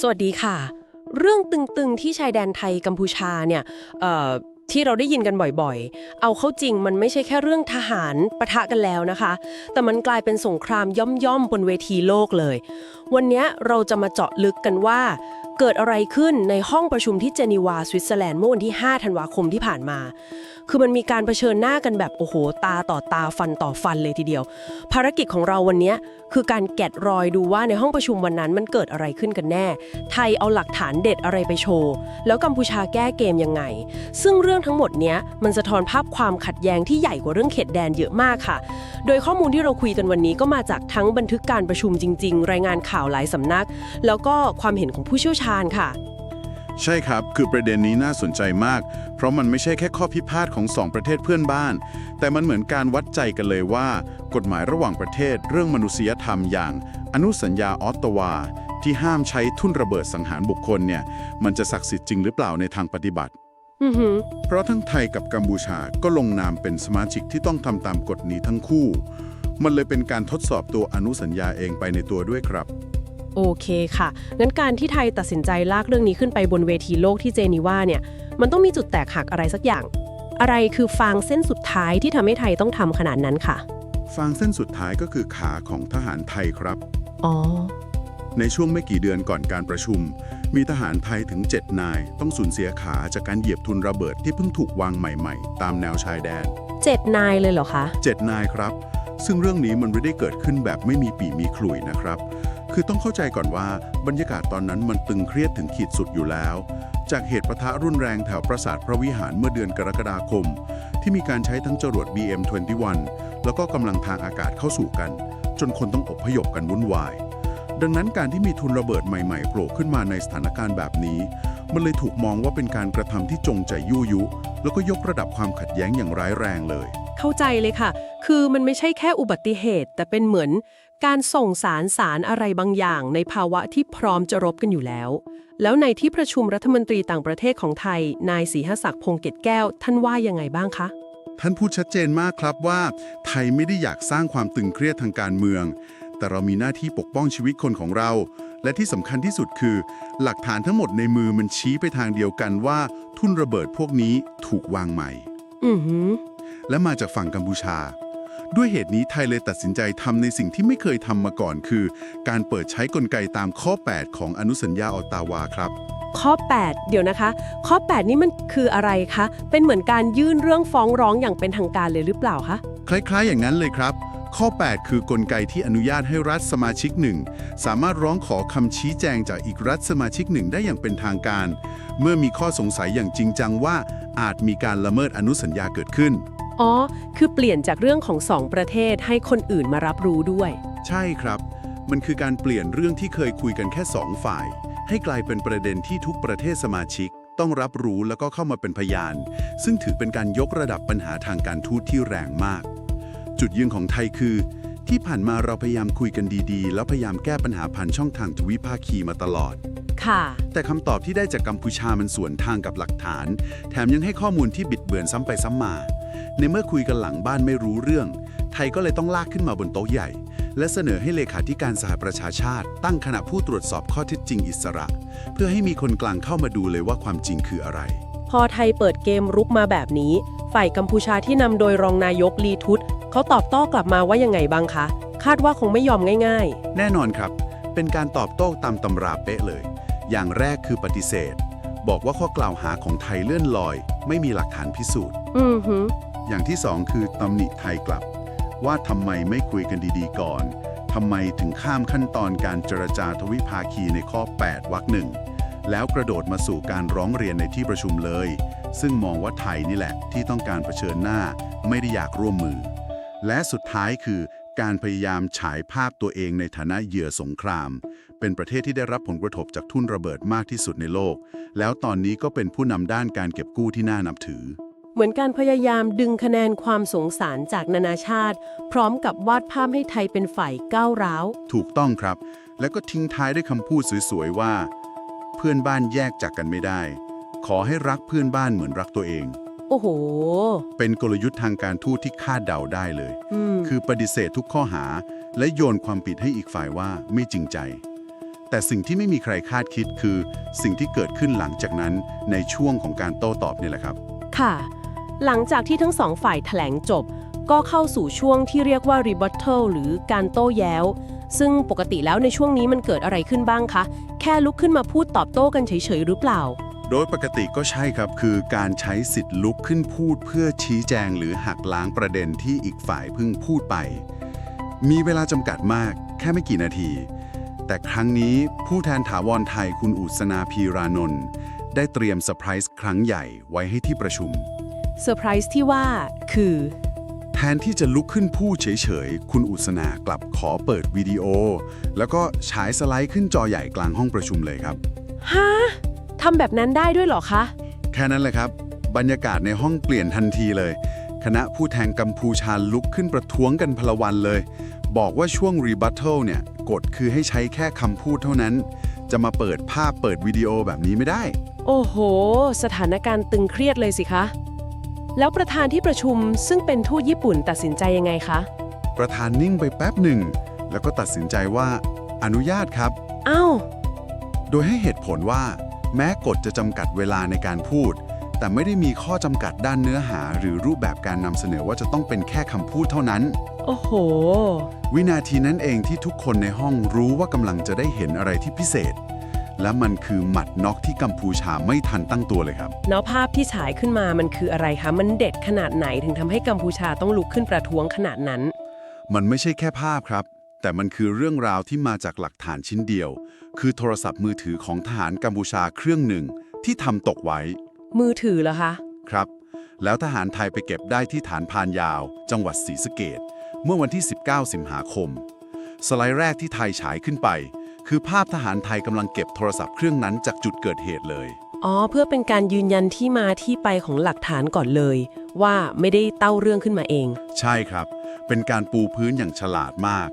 สวัสดีค่ะ เรื่องตึงๆที่ชายแดนไทยกัมพูชาเนี่ยที่เราได้ยินกันบ่อยๆ เอาเข้าจริงมันไม่ใช่แค่เรื่องทหารปะทะกันแล้วนะคะ แต่มันกลายเป็นสงครามย่อมๆบนเวทีโลกเลย วันนี้เราจะมาเจาะลึกกันว่า เกิดอะไรขึ้นในห้องประชุมที่เจนีวาสวิตเซอร์แลนด์เมื่อวันที่ 5 ธันวาคมที่ผ่านมา คือมันมีการเผชิญหน้ากันแบบโอ้โห ตาต่อตาฟันต่อฟันเลยทีเดียว ภารกิจของเราวันนี้คือการแกะรอยดูว่าในห้องประชุมวันนั้นมันเกิดอะไรขึ้นกันแน่ ไทยเอาหลักฐานเด็ดอะไรไปโชว์ แล้วกัมพูชาแก้เกมยังไง ซึ่งเรื่องทั้งหมดเนี้ยมันสะท้อนภาพความขัดแย้งที่ใหญ่กว่าเรื่องเขตแดนเยอะมากค่ะ โดยข้อมูลที่เราคุยกันวันนี้ก็มาจากทั้งบันทึกการประชุมจริง ๆ รายงานข่าวหลายสำนัก แล้วก็ความเห็นของผู้เชี่ยวชาญค่ะ ใช่ครับ คือประเด็นนี้น่าสนใจมาก เพราะมันไม่ใช่แค่ข้อพิพาทของสองประเทศเพื่อนบ้าน แต่มันเหมือนการวัดใจกันเลยว่า กฎหมายระหว่างประเทศเรื่องมนุษยธรรมอย่าง อนุสัญญาออตตาวา ที่ห้ามใช้ทุ่นระเบิดสังหารบุคคลเนี่ย มันจะศักดิ์สิทธิ์จริงหรือเปล่าในทางปฏิบัติอือหือเพราะทั้งไทยกับกัมพูชาก็ลงนามเป็นสมาชิกที่ต้องทำตามกฎนี้ทั้งคู่ มันเลยเป็นการทดสอบตัวอนุสัญญาเองไปในตัวด้วยครับ โอเคค่ะ งั้นการที่ไทยตัดสินใจลากเรื่องนี้ขึ้นไปบนเวทีโลกที่เจนีวาเนี่ย มันต้องมีจุดแตกหักอะไรสักอย่าง อะไรคือฟางเส้นสุดท้ายที่ทำให้ไทยต้องทำขนาดนั้นค่ะ ฟางเส้นสุดท้ายก็คือขาของทหารไทยครับ อ๋อ ในช่วงไม่กี่เดือนก่อนการประชุม มีทหารไทยถึง 7 นาย ต้องสูญเสียขาจากการเหยียบทุนระเบิดที่เพิ่งถูกวางใหม่ๆ ตามแนวชายแดน เจ็ดนายเลยเหรอคะ 7 นายครับ ซึ่งเรื่องนี้มันไม่ได้เกิดขึ้นแบบไม่มีปีมีขลุ่ยนะครับ คือต้องเข้าใจก่อนว่าบรรยากาศตอนนั้นมันตึงเครียดถึงขีดสุดอยู่แล้ว จากเหตุประทะรุนแรงแถวปราสาทพระวิหารเมื่อเดือนกรกฎาคม ที่มีการใช้ทั้งจรวด BM21 แล้วก็กำลังทางอากาศเข้าสู่กัน จนคนต้องอบพยพกันวุ่นวาย ดังนั้นการที่มีทุนระเบิดใหม่ๆโผล่ขึ้นมาในสถานการณ์แบบนี้ มันเลยถูกมองว่าเป็นการกระทำที่จงใจยั่วยุ แล้วก็ยกระดับความขัดแย้งอย่างร้ายแรงเลย เข้าใจเลยค่ะ คือมันไม่ใช่แค่อุบัติเหตุ แต่เป็นเหมือน การส่งสารสารอะไรบางอย่างในภาวะที่พร้อมจะรบกันอยู่แล้ว แล้วในที่ประชุมรัฐมนตรีต่างประเทศของไทย นายศรีหศักดิ์พงษ์เกตแก้ว ท่านว่ายังไงบ้างคะ ท่านพูดชัดเจนมากครับว่า ไทยไม่ได้อยากสร้างความตึงเครียดทางการเมือง แต่เรามีหน้าที่ปกป้องชีวิตคนของเรา และที่สำคัญที่สุดคือ หลักฐานทั้งหมดในมือมันชี้ไปทางเดียวกันว่า ทุ่นระเบิดพวกนี้ถูกวางใหม่ อือหือและมาจากฝั่งกัมพูชา ด้วยเหตุนี้ไทยเลยตัดสินใจทำในสิ่งที่ไม่เคยทำมาก่อน คือ การเปิดใช้กลไกตามข้อ 8 ของอนุสัญญาออตตาวาครับ ข้อ 8 เดี๋ยวนะคะ ข้อ 8 นี่มันคืออะไรคะ เป็นเหมือนการยื่นเรื่องฟ้องร้องอย่างเป็นทางการเลยหรือเปล่าคะ คล้าย ๆ อย่างนั้นเลยครับ ข้อ 8 คือกลไกที่อนุญาตให้รัฐสมาชิกหนึ่งสามารถร้องขอคำชี้แจงจากอีกรัฐสมาชิกหนึ่งได้อย่างเป็นทางการ เมื่อมีข้อสงสัยอย่างจริงจังว่าอาจมีการละเมิดอนุสัญญาเกิดขึ้น อ๋อ คือเปลี่ยนจากเรื่องของสองประเทศให้คนอื่นมารับรู้ด้วย ใช่ครับ มันคือการเปลี่ยนเรื่องที่เคยคุยกันแค่สองฝ่าย ให้กลายเป็นประเด็นที่ทุกประเทศสมาชิก ต้องรับรู้แล้วก็เข้ามาเป็นพยาน ซึ่งถือเป็นการยกระดับปัญหาทางการทูตที่แรงมาก จุดยืนของไทยคือ ที่ผ่านมาเราพยายามคุยกันดีๆ แล้วพยายามแก้ปัญหาผ่านช่องทางทวิภาคีมาตลอด ค่ะ แต่คำตอบที่ได้จากกัมพูชามันสวนทางกับหลักฐาน แถมยังให้ข้อมูลที่บิดเบือนซ้ำไปซ้ำมา ในเมื่อคุยกันหลังบ้านไม่รู้เรื่อง ไทยก็เลยต้องลากขึ้นมาบนโต๊ะใหญ่ และเสนอให้เลขาธิการสหประชาชาติ ตั้งคณะผู้ตรวจสอบข้อเท็จจริงอิสระ เพื่อให้มีคนกลางเข้ามาดูเลยว่าความจริงคืออะไร พอไทยเปิดเกมรุกมาแบบนี้ ฝ่ายกัมพูชาที่นำโดยรองนายกลีทุตเขาตอบโต้กลับมาว่ายังไงบ้างคะ คาดว่าคงไม่ยอมง่ายแน่นอนครับ เป็นการตอบโต้ตามตำราเป๊ะเลย อย่างแรกคือปฏิเสธ บอกว่าข้อกล่าวหาของไทยเลื่อนลอย ไม่มีหลักฐานพิสูจน์ๆอือหือ อย่างที่สองคือตำหนิไทยกลับ ว่าทำไมไม่คุยกันดีๆก่อนทำไมถึงข้ามขั้นตอนการเจรจาทวิภาคีในข้อ 8วรรคหนึ่งแล้วกระโดดมาสู่การร้องเรียนในที่ประชุมเลย ซึ่งมองว่าไทยนี่แหละที่ต้องการเผชิญหน้าไม่ได้อยากร่วมมือ และสุดท้ายคือการพยายามฉายภาพตัวเองในฐานะเหยื่อสงคราม เป็นประเทศที่ได้รับผลกระทบจากทุ่นระเบิดมากที่สุดในโลก แล้วตอนนี้ก็เป็นผู้นำด้านการเก็บกู้ที่น่านับถือ เหมือนการพยายามดึงคะแนนความสงสารจากนานาชาติ พร้อมกับวาดภาพให้ไทยเป็นฝ่ายก้าวร้าว ถูกต้องครับ แล้วก็ทิ้งท้ายด้วยคำพูดสวยๆว่า เพื่อนบ้านแยกจากกันไม่ได้ ขอให้รักเพื่อนบ้านเหมือนรักตัวเอง โอ้โห เป็นกลยุทธ์ทางการทูตที่คาดเดาได้เลยอืมคือปฏิเสธทุกข้อหา และโยนความผิดให้อีกฝ่ายว่าไม่จริงใจแต่สิ่งที่ไม่มีใครคาดคิดคือสิ่งที่เกิดขึ้นหลังจากนั้นในช่วงของการโต้ตอบนี่แหละครับ ค่ะ หลังจากที่ทั้งสองฝ่ายแถลงจบ ก็เข้าสู่ช่วงที่เรียกว่า rebuttal หรือการโต้แย้ว ซึ่งปกติแล้วในช่วงนี้มันเกิดอะไรขึ้นบ้างคะ แค่ลุกขึ้นมาพูดตอบโต้กันเฉยๆหรือเปล่า โดยปกติก็ใช่ครับ คือการใช้สิทธิ์ลุกขึ้นพูดเพื่อชี้แจงหรือหักล้างประเด็นที่อีกฝ่ายเพิ่งพูดไป มีเวลาจำกัดมาก แค่ไม่กี่นาที แต่ครั้งนี้ผู้แทนถาวรไทยคุณอุศนาพีรานนท์ได้เตรียมเซอร์ไพรส์ครั้งใหญ่ไว้ให้ที่ประชุม เซอร์ไพรส์ที่ว่าคือ แทนที่จะลุกขึ้นพูดเฉยๆ คุณอุศนากลับขอเปิดวิดีโอ แล้วก็ฉายสไลด์ขึ้นจอใหญ่กลางห้องประชุมเลยครับฮะทำแบบนั้นได้ด้วยเหรอคะ แค่นั้นแหละครับ บรรยากาศในห้องเปลี่ยนทันทีเลย คณะผู้แทนกัมพูชาลุกขึ้นประท้วงกันพลวันเลย บอกว่าช่วง Rebuttal เนี่ยกฎคือให้ใช้แค่คำพูดเท่านั้น จะมาเปิดภาพเปิดวิดีโอแบบนี้ไม่ได้ โอ้โห สถานการณ์ตึงเครียดเลยสิคะ แล้วประธานที่ประชุมซึ่งเป็นทูตญี่ปุ่นตัดสินใจยังไงคะ ประธานนิ่งไปแป๊บหนึ่ง แล้วก็ตัดสินใจว่า อนุญาตครับ อ้าว โดยให้เหตุผลว่า แม้กฎจะจำกัดเวลาในการพูด แต่ไม่ได้มีข้อจำกัดด้านเนื้อหา หรือรูปแบบการนำเสนอว่าจะต้องเป็นแค่คำพูดเท่านั้น โอ้โห วินาทีนั้นเองที่ทุกคนในห้องรู้ว่ากำลังจะได้เห็นอะไรที่พิเศษ และมันคือหมัดน็อกที่กัมพูชาไม่ทันตั้งตัวเลยครับ แล้วภาพที่ฉายขึ้นมามันคืออะไรคะ มันเด็ดขนาดไหนถึงทำให้กัมพูชาต้องลุกขึ้นประท้วงขนาดนั้น มันไม่ใช่แค่ภาพครับ แต่มันคือเรื่องราวที่มาจากหลักฐานชิ้นเดียว คือโทรศัพท์มือถือของทหารกัมพูชาเครื่องหนึ่งที่ทำตกไว้ มือถือเหรอคะ ครับ แล้วทหารไทยไปเก็บได้ที่ฐานพานยาว จังหวัดศรีสะเกดเมื่อวันที่ 19 สิงหาคม สไลด์แรกที่ไทยฉายขึ้นไป คือภาพทหารไทยกำลังเก็บโทรศัพท์เครื่องนั้นจากจุดเกิดเหตุเลย อ๋อ เพื่อเป็นการยืนยันที่มาที่ไปของหลักฐานก่อนเลย ว่าไม่ได้เต้าเรื่องขึ้นมาเอง ใช่ครับ เป็นการปูพื้นอย่างฉลาดมาก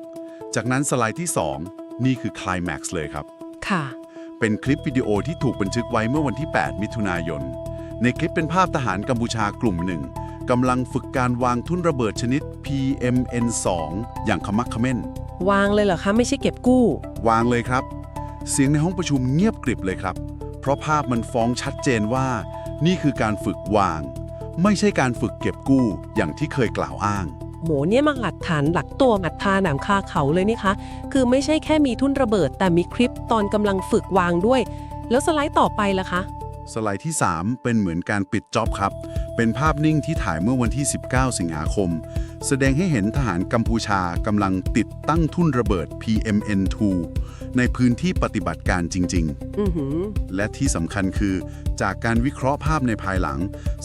จากนั้นสไลด์ที่ 2 นี่คือคลายแม็กซ์เลยครับ ค่ะ เป็นคลิปวิดีโอที่ถูกบันทึกไว้เมื่อวันที่ 8 มิถุนายน ในคลิปเป็นภาพทหารกัมพูชากลุ่มหนึ่ง กำลังฝึกการวางทุ่นระเบิดชนิด PMN2 อย่างขมักเขม้น วางเลยเหรอคะ ไม่ใช่เก็บกู้ วางเลยครับ เสียงในห้องประชุมเงียบกริบเลยครับ เพราะภาพมันฟ้องชัดเจนว่า นี่คือการฝึกวาง ไม่ใช่การฝึกเก็บกู้อย่างที่เคยกล่าวอ้าง โหเนี่ยมาหลักฐานหลักตัวอัดทาหนังคาเขาเลยนี่คะ คือไม่ใช่แค่มีทุ่นระเบิด แต่มีคลิปตอนกำลังฝึกวางด้วย แล้วสไลด์ต่อไปล่ะคะ สไลด์ที่ 3 เป็นเหมือนการปิดจ็อบครับ เป็นภาพนิ่งที่ถ่ายเมื่อวันที่ 19 สิงหาคม แสดงให้เห็นทหารกัมพูชากำลังติดตั้งทุ่นระเบิด PMN2 ในพื้นที่ปฏิบัติการจริงอือหือๆและที่สำคัญคือ จากการวิเคราะห์ภาพในภายหลัง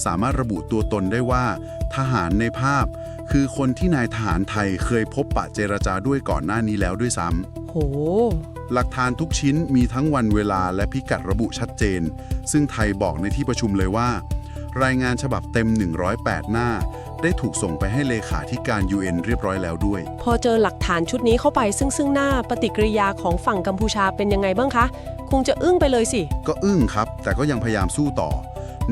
สามารถระบุตัวตนได้ว่า ทหารในภาพ คือคนที่นายทหารไทยเคยพบปะเจรจาด้วยก่อนหน้านี้แล้วด้วยซ้ำโห หลักฐานทุกชิ้นมีทั้งวันเวลาและพิกัดระบุชัดเจน ซึ่งไทยบอกในที่ประชุมเลยว่า รายงานฉบับเต็ม 108 หน้า ได้ถูกส่งไปให้เลขาธิการ UN เรียบร้อยแล้วด้วย พอเจอหลักฐานชุดนี้เข้าไปซึ่งซึ่งหน้าปฏิกิริยาของฝั่งกัมพูชาเป็นยังไงบ้างคะ คงจะอึ้งไปเลยสิ ก็อึ้งครับ แต่ก็ยังพยายามสู้ต่อ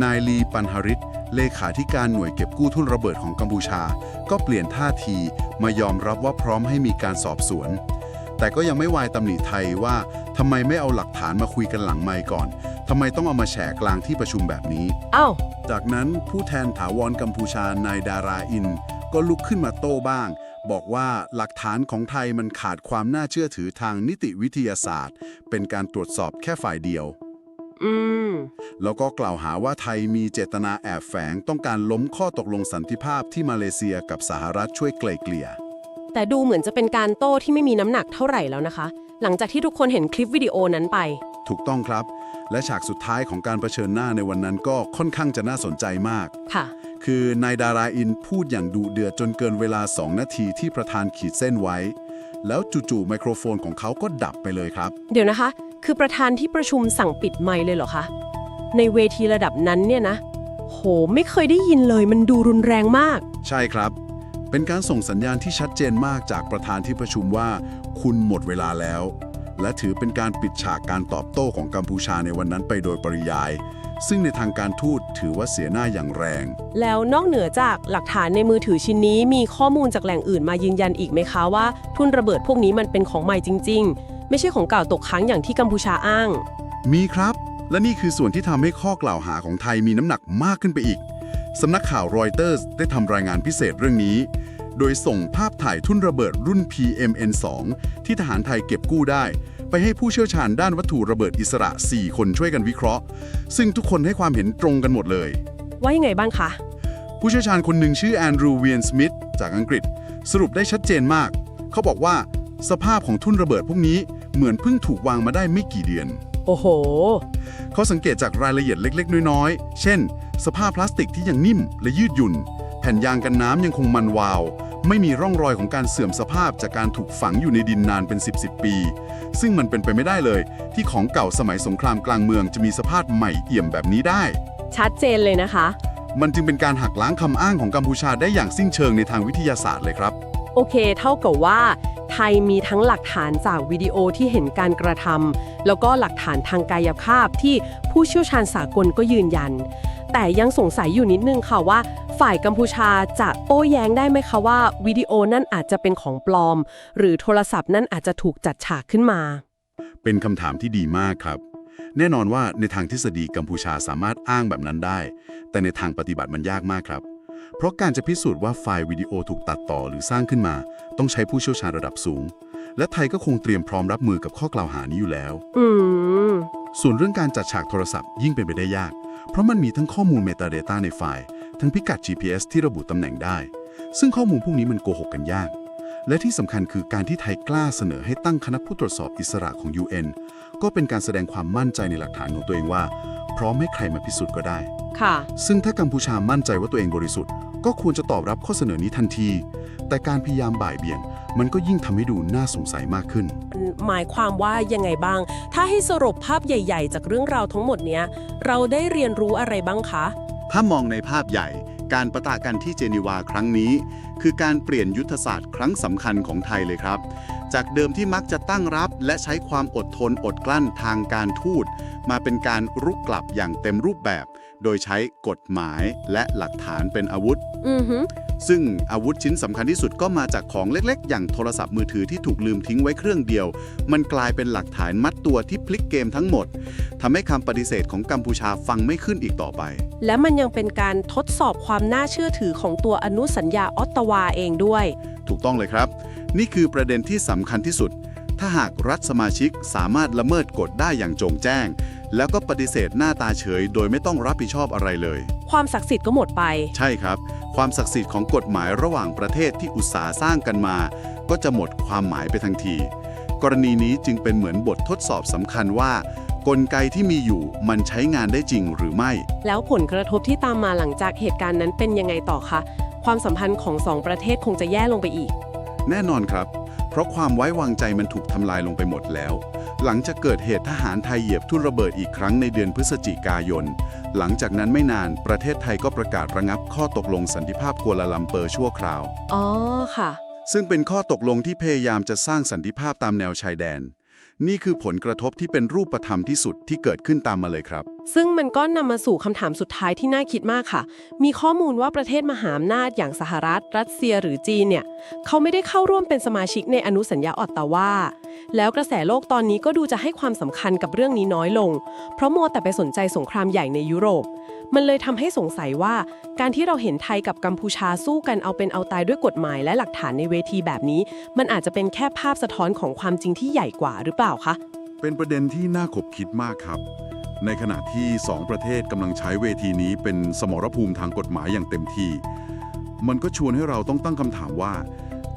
นายลีปันหริตเลขาธิการหน่วยเก็บกู้ทุนระเบิดของกัมพูชา ก็เปลี่ยนท่าทีมายอมรับว่าพร้อมให้มีการสอบสวน แต่ก็ยังไม่วายตำหนิไทยว่าทำไมไม่เอาหลักฐานมาคุยกันหลังไมค์ก่อนทำไมต้องเอามาแฉกลางที่ประชุมแบบนี้อ้าวจากนั้นผู้แทนถาวรกัมพูชานายดาราอิน ก็ลุกขึ้นมาโต้บ้าง บอกว่าหลักฐานของไทยมันขาดความน่าเชื่อถือทางนิติวิทยาศาสตร์ เป็นการตรวจสอบแค่ฝ่ายเดียว อืม แล้วก็กล่าวหาว่าไทยมีเจตนาแอบแฝงต้องการล้มข้อตกลงสันติภาพที่มาเลเซียกับสหรัฐช่วยไกล่เกลี่ย แต่ดูเหมือนจะเป็นการโต้ที่ไม่มีน้ำหนักเท่าไหร่แล้วนะคะ หลังจากที่ทุกคนเห็นคลิปวิดีโอนั้นไป ถูกต้องครับ และฉากสุดท้ายของการรเผชิญหน้าในวันนั้นก็ค่อนข้างจะน่าสนใจมาก ค่ะ คือนายดาราอินพูดอย่างดุเดือดจนเกินเวลา 2 นาทีที่ประธานขีดเส้นไว้ แล้วจู่ๆไมโครโฟนของเขาก็ดับไปเลยครับ เดี๋ยวนะคะ คือประธานที่ประชุมสั่งปิดไมค์เลยเหรอคะ ในเวทีระดับนั้นเนี่ยนะ โห ไม่เคยได้ยินเลย มันดูรุนแรงมาก ใช่ครับ เป็นการส่งสัญญาณที่ชัดเจนมากจากประธานที่ประชุมว่า คุณหมดเวลาแล้ว และถือเป็นการปิดฉากการตอบโต้ของกัมพูชาในวันนั้นไปโดยปริยาย ซึ่งในทางการทูตถือว่าเสียหน้าอย่างแรง แล้วนอกเหนือจากหลักฐานในมือถือชิ้นนี้ มีข้อมูลจากแหล่งอื่นมายืนยันอีกไหมคะว่า ทุ่นระเบิดพวกนี้มันเป็นของใหม่จริง ๆ ไม่ใช่ของเก่าตกค้างอย่างที่กัมพูชาอ้าง มีครับ และนี่คือส่วนที่ทำให้ข้อกล่าวหาของไทยมีน้ำหนักมากขึ้นไปอีก สำนักข่าวรอยเตอร์สได้ทำรายงานพิเศษเรื่องนี้ โดยส่งภาพถ่ายทุ่นระเบิดรุ่น PMN2 ที่ทหารไทยเก็บกู้ได้ ไปให้ผู้เชี่ยวชาญด้านวัตถุระเบิดอิสระ 4 คนช่วยกันวิเคราะห์ ซึ่งทุกคนให้ความเห็นตรงกันหมดเลย ว่ายังไงบ้างคะ ผู้เชี่ยวชาญคนหนึ่งชื่อแอนดรูว์เวียนสมิธจากอังกฤษ สรุปได้ชัดเจนมาก เขาบอกว่าสภาพของทุ่นระเบิดพวกนี้เหมือนเพิ่งถูกวางมาได้ไม่กี่เดือน โอ้โห เขาสังเกตจากรายละเอียดเล็ก ๆ น้อย ๆ เช่น สภาพพลาสติกที่ยังนิ่มและยืดหยุ่น แผ่นยางกันน้ำยังคงมันวาว ไม่มีร่องรอยของการเสื่อมสภาพจากการถูกฝังอยู่ในดินนานเป็น 10บสปี ซึ่งมันเป็นไปไม่ได้เลย ที่ของเก่าสมัยสงครามกลางเมืองจะมีสภาพใหม่เอี่ยมแบบนี้ได้ ชัดเจนเลยนะคะ มันจึงเป็นการหักล้างคำอ้างของกัมพูชาได้อย่างสิ้นเชิงในทางวิทยาศาสตร์เลยครับ โอเค เท่ากับว่า ไทยมีทั้งหลักฐานจากวิดีโอที่เห็นการกระทำแล้วก็หลักฐานทางกายภาพที่ผู้เชี่ยวชาญสากลก็ยืนยัน แต่ยังสงสัยอยู่นิดนึงค่ะว่า ฝ่ายกัมพูชาจะโต้แย้งได้ไหมคะว่าวิดีโอนั่นอาจจะเป็นของปลอม หรือโทรศัพท์นั่นอาจจะถูกจัดฉากขึ้นมา เป็นคำถามที่ดีมากครับแน่นอนว่าในทางทฤษฎีกัมพูชาสามารถอ้างแบบนั้นได้ แต่ในทางปฏิบัติมันยากมากครับ เพราะการจะพิสูจน์ว่าไฟล์วิดีโอถูกตัดต่อหรือสร้างขึ้นมา ต้องใช้ผู้เชี่ยวชาญระดับสูง และไทยก็คงเตรียมพร้อมรับมือกับข้อกล่าวหานี้อยู่แล้ว อืม ส่วนเรื่องการจัดฉากโทรศัพท์ยิ่งเป็นไปได้ยาก เพราะมันมีทั้งข้อมูลเมตาเดต้าในไฟล์ ทั้งพิกัด GPS ที่ระบุตำแหน่งได้ ซึ่งข้อมูลพวกนี้มันโกหกกันยาก และที่สำคัญคือการที่ไทยกล้าเสนอให้ตั้งคณะผู้ตรวจสอบอิสระของ UN ก็เป็นการแสดงความมั่นใจในหลักฐานของตัวเองว่าพ ร้อมให้ใครมาพิสูจน์ก็ได้ ค่ะ ซึ่งถ้ากัมพูชามั่นใจว่าตัวเองบริสุทธิ์ ก็ควรจะตอบรับข้อเสนอนี้ทันที แต่การพยายามบ่ายเบี่ยง มันก็ยิ่งทำให้ดูน่าสงสัยมากขึ้น หมายความว่ายังไงบ้าง ถ้าให้สรุปภาพใหญ่ ๆ จากเรื่องราวทั้งหมดเนี้ย เราได้เรียนรู้อะไรบ้างคะ ถ้ามองในภาพใหญ่ การประทะกันที่เจนีวาครั้งนี้ คือการเปลี่ยนยุทธศาสตร์ครั้งสำคัญของไทยเลยครับ จากเดิมที่มักจะตั้งรับ และใช้ความอดทนอดกลั้นทางการทูต มาเป็นการรุกกลับอย่างเต็มรูปแบบ โดยใช้กฎหมายและหลักฐานเป็นอาวุธ อือฮึ ซึ่งอาวุธชิ้นสำคัญที่สุดก็มาจากของเล็กๆ อย่างโทรศัพท์มือถือที่ถูกลืมทิ้งไว้เครื่องเดียว มันกลายเป็นหลักฐานมัดตัวที่พลิกเกมทั้งหมดทำให้คำปฏิเสธของกัมพูชาฟังไม่ขึ้นอีกต่อไป และมันยังเป็นการทดสอบความน่าเชื่อถือของตัวอนุสัญญาออตตาวาเองด้วย ถูกต้องเลยครับ นี่คือประเด็นที่สำคัญที่สุด ถ้าหากรัฐสมาชิกสามารถละเมิดกฎได้อย่างโจงแจ้ง แล้วก็ปฏิเสธหน้าตาเฉย โดยไม่ต้องรับผิดชอบอะไรเลย ความศักดิ์สิทธิ์ก็หมดไป ใช่ครับ ความศักดิ์สิทธิ์ของกฎหมายระหว่างประเทศที่อุตสาห์สร้างกันมา ก็จะหมดความหมายไปทันที กรณีนี้จึงเป็นเหมือนบททดสอบสำคัญว่า กลไกที่มีอยู่มันใช้งานได้จริงหรือไม่ แล้วผลกระทบที่ตามมาหลังจากเหตุการณ์นั้นเป็นยังไงต่อคะ ความสัมพันธ์ของสองประเทศคงจะแย่ลงไปอีก แน่นอนครับ เพราะความไว้วางใจมันถูกทำลายลงไปหมดแล้ว หลังจากเกิดเหตุทหารไทยเหยียบทุ่นระเบิดอีกครั้งในเดือนพฤศจิกายน หลังจากนั้นไม่นานประเทศไทยก็ประกาศระงับข้อตกลงสันติภาพกัวลาลัมเปอร์ชั่วคราว อ๋อค่ะ ซึ่งเป็นข้อตกลงที่พยายามจะสร้างสันติภาพตามแนวชายแดน นี่คือผลกระทบที่เป็นรูปธรรมที่สุดที่เกิดขึ้นตามมาเลยครับ ซึ่งมันก็นำมาสู่คำถามสุดท้ายที่น่าคิดมากค่ะ มีข้อมูลว่าประเทศมหาอำนาจอย่างสหรัฐ รัสเซียหรือจีนเนี่ย เขาไม่ได้เข้าร่วมเป็นสมาชิกในอนุสัญญาออตตาวา แล้วกระแสโลกตอนนี้ก็ดูจะให้ความสำคัญกับเรื่องนี้น้อยลง เพราะมัวแต่ไปสนใจสงครามใหญ่ในยุโรป มันเลยทำให้สงสัยว่า การที่เราเห็นไทยกับกัมพูชาสู้กันเอาเป็นเอาตายด้วยกฎหมายและหลักฐานในเวทีแบบนี้ มันอาจจะเป็นแค่ภาพสะท้อนของความจริงที่ใหญ่กว่าหรือเปล่าคะ เป็นประเด็นที่น่าขบคิดมากครับ ในขณะที่สองประเทศกำลังใช้เวทีนี้เป็นสมรภูมิทางกฎหมายอย่างเต็มที่ มันก็ชวนให้เราต้องตั้งคำถามว่า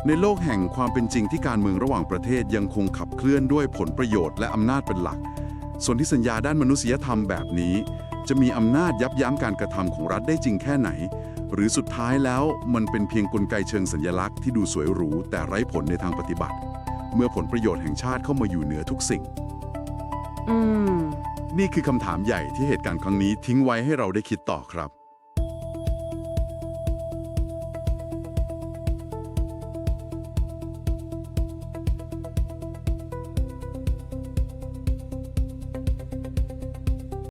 ในโลกแห่งความเป็นจริงที่การเมืองระหว่างประเทศยังคงขับเคลื่อนด้วยผลประโยชน์และอำนาจเป็นหลัก ส่วนที่สัญญาด้านมนุษยธรรมแบบนี้ จะมีอำนาจยับยั้งการกระทำของรัฐได้จริงแค่ไหน หรือสุดท้ายแล้วมันเป็นเพียงกลไกเชิงสัญลักษณ์ที่ดูสวยหรู แต่ไร้ผลในทางปฏิบัติ เมื่อผลประโยชน์แห่งชาติเข้ามาอยู่เหนือทุกสิ่ง อืม นี่คือคำถามใหญ่ที่เหตุการณ์ครั้งนี้ทิ้งไว้ให้เราได้คิดต่อครับ